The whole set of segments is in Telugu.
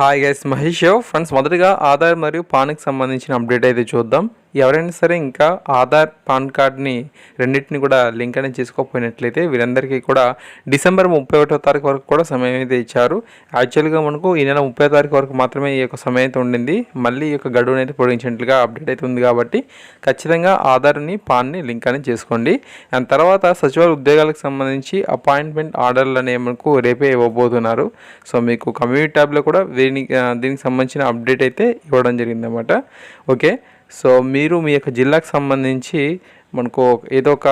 హాయ్ గైస్ మహేష్ ఫ్రెండ్స్ మొదటగా ఆధార్ మరియు పాన్కి సంబంధించిన అప్డేట్ అయితే చూద్దాం. ఎవరైనా సరే ఇంకా ఆధార్ పాన్ కార్డ్ని రెండింటిని కూడా లింక్ అనేది చేసుకోకపోయినట్లయితే వీరందరికీ కూడా డిసెంబర్ ముప్పై ఒకటో తారీఖు వరకు కూడా సమయం అయితే ఇచ్చారు. యాక్చువల్గా మనకు ఈ నెల ముప్పై తారీఖు వరకు మాత్రమే ఈ యొక్క సమయం అయితే ఉండింది. మళ్ళీ ఈ యొక్క గడువుని అయితే పొడిగించినట్లుగా అప్డేట్ అయితే ఉంది కాబట్టి ఖచ్చితంగా ఆధార్ని పాన్ని లింక్ అనేది చేసుకోండి. దాని తర్వాత సచివాలయ ఉద్యోగాలకు సంబంధించి అపాయింట్మెంట్ ఆర్డర్లు అనేవి మనకు రేపే ఇవ్వబోతున్నారు. సో మీకు కమ్యూనిటీ ట్యాబ్లో కూడా దీనికి దీనికి సంబంధించిన అప్డేట్ అయితే ఇవ్వడం జరిగిందన్నమాట. ఓకే? సో మీరు మీ యొక్క జిల్లాకు సంబంధించి మనకు ఏదో ఒక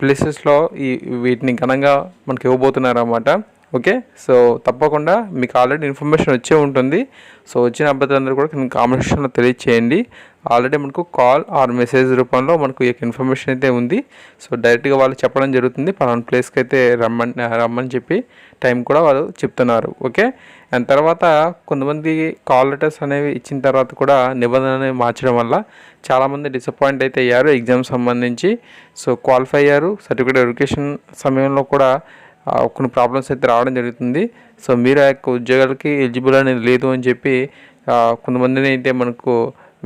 ప్లేసెస్లో ఈ వీటిని ఘనంగా మనకి ఇవ్వబోతున్నారన్నమాట. ఓకే? సో తప్పకుండా మీకు ఆల్రెడీ ఇన్ఫర్మేషన్ వచ్చే ఉంటుంది. సో వచ్చిన అభ్యర్థులందరూ కూడా కింద కామెంట్ సెక్షన్లో తెలియచేయండి. ఆల్రెడీ మనకు కాల్ ఆర్ మెసేజ్ రూపంలో మనకు ఈ యొక్క ఇన్ఫర్మేషన్ అయితే ఉంది. సో డైరెక్ట్గా వాళ్ళు చెప్పడం జరుగుతుంది. పలానా ప్లేస్కి అయితే రమ్మని రమ్మని చెప్పి టైం కూడా వాళ్ళు చెప్తున్నారు. ఓకే? అండ్ తర్వాత కొంతమంది కాల్ లెటర్స్ అనేవి ఇచ్చిన తర్వాత కూడా నిబంధనలు మార్చడం వల్ల చాలామంది డిసప్పాయింట్ అయితే అయ్యారు ఎగ్జామ్ సంబంధించి. సో క్వాలిఫై అయ్యారు. సర్టిఫికేట్ వెరిఫికేషన్ సమయంలో కూడా కొన్ని ప్రాబ్లమ్స్ అయితే రావడం జరుగుతుంది. సో మీరు ఆ యొక్క ఉద్యోగాలకి ఎలిజిబుల్ అనేది లేదు అని చెప్పి కొంతమందిని అయితే మనకు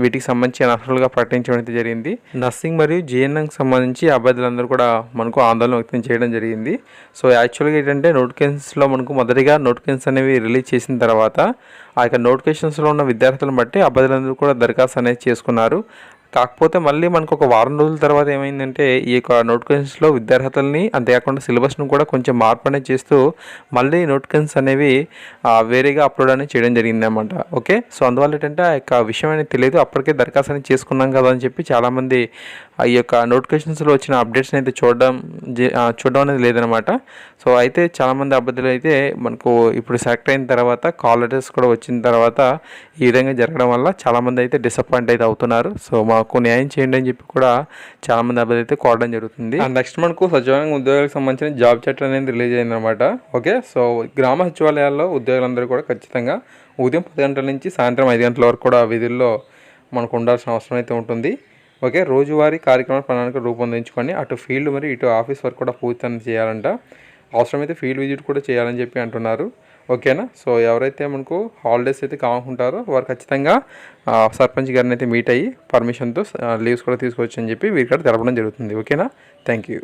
వీటికి సంబంధించి అనర్హులుగా ప్రకటించడం అయితే జరిగింది. నర్సింగ్ మరియు జేఎన్ఎంకి సంబంధించి అభ్యర్థులందరూ కూడా మనకు ఆందోళన వ్యక్తం చేయడం జరిగింది. సో యాక్చువల్గా ఏంటంటే నోటిఫికేషన్స్లో మనకు మొదటిగా నోటిఫికేషన్స్ అనేవి రిలీజ్ చేసిన తర్వాత ఆ యొక్క నోటిఫికేషన్స్లో ఉన్న విద్యార్థులను బట్టి అభ్యర్థులందరూ కూడా దరఖాస్తు అనేది చేసుకున్నారు. కాకపోతే మళ్ళీ మనకు ఒక వారం రోజుల తర్వాత ఏమైందంటే ఈ యొక్క నోటిఫికేషన్స్లో విద్యార్హతల్ని అంతేకాకుండా సిలబస్ను కూడా కొంచెం మార్పు అనేది చేస్తూ మళ్ళీ నోటిఫికేషన్స్ అనేవి వేరేగా అప్లోడ్ అనేది చేయడం జరిగింది అనమాట ఓకే? సో అందువల్ల ఏంటంటే ఆ యొక్క విషయం అనేది తెలియదు. అప్పటికే దరఖాస్తు అనేది చేసుకున్నాం కదా అని చెప్పి చాలామంది ఆ యొక్క నోటిఫికేషన్స్లో వచ్చిన అప్డేట్స్ని అయితే చూడడం జే- చూడడం అనేది లేదనమాట సో అయితే చాలామంది అభ్యర్థులు అయితే మనకు ఇప్పుడు సెలెక్ట్ అయిన తర్వాత కాల్ లెటర్స్ కూడా వచ్చిన తర్వాత ఈ విధంగా జరగడం వల్ల చాలామంది అయితే డిసప్పాయింట్ అయితే అవుతున్నారు. సో మాకు న్యాయం చేయండి అని చెప్పి కూడా చాలామంది అభ్యర్థులు అయితే కోరడం జరుగుతుంది. అండ్ నెక్స్ట్ మనకు సచివాలయం ఉద్యోగాలకు సంబంధించిన జాబ్ చట్టం అనేది రిలీజ్ అయిందనమాట ఓకే? సో గ్రామ సచివాలయాల్లో ఉద్యోగులందరూ కూడా ఖచ్చితంగా ఉదయం పది గంటల నుంచి సాయంత్రం ఐదు గంటల వరకు కూడా విధుల్లో మనకు ఉండాల్సిన అవసరం అయితే ఉంటుంది. ఓకే రోజువారీ కార్యక్రమ ప్రణాళిక రూపొందించుకొని అటు ఫీల్డ్ మరి ఇటు ఆఫీస్ వర్క్ కూడా పూర్తి చేయాలంట. అవసరమైతే ఫీల్డ్ విజిట్ కూడా చేయాలని చెప్పి అంటున్నారు. ఓకేనా? సో ఎవరైతే మనకు హాలిడేస్ అయితే కావాలనుకుంటారో వారు ఖచ్చితంగా సర్పంచ్ గారిని అయితే మీట్ అయ్యి పర్మిషన్తో లీవ్స్ కూడా తీసుకోవచ్చు అని చెప్పి వీరికి తెలపడం జరుగుతుంది. ఓకేనా? Thank you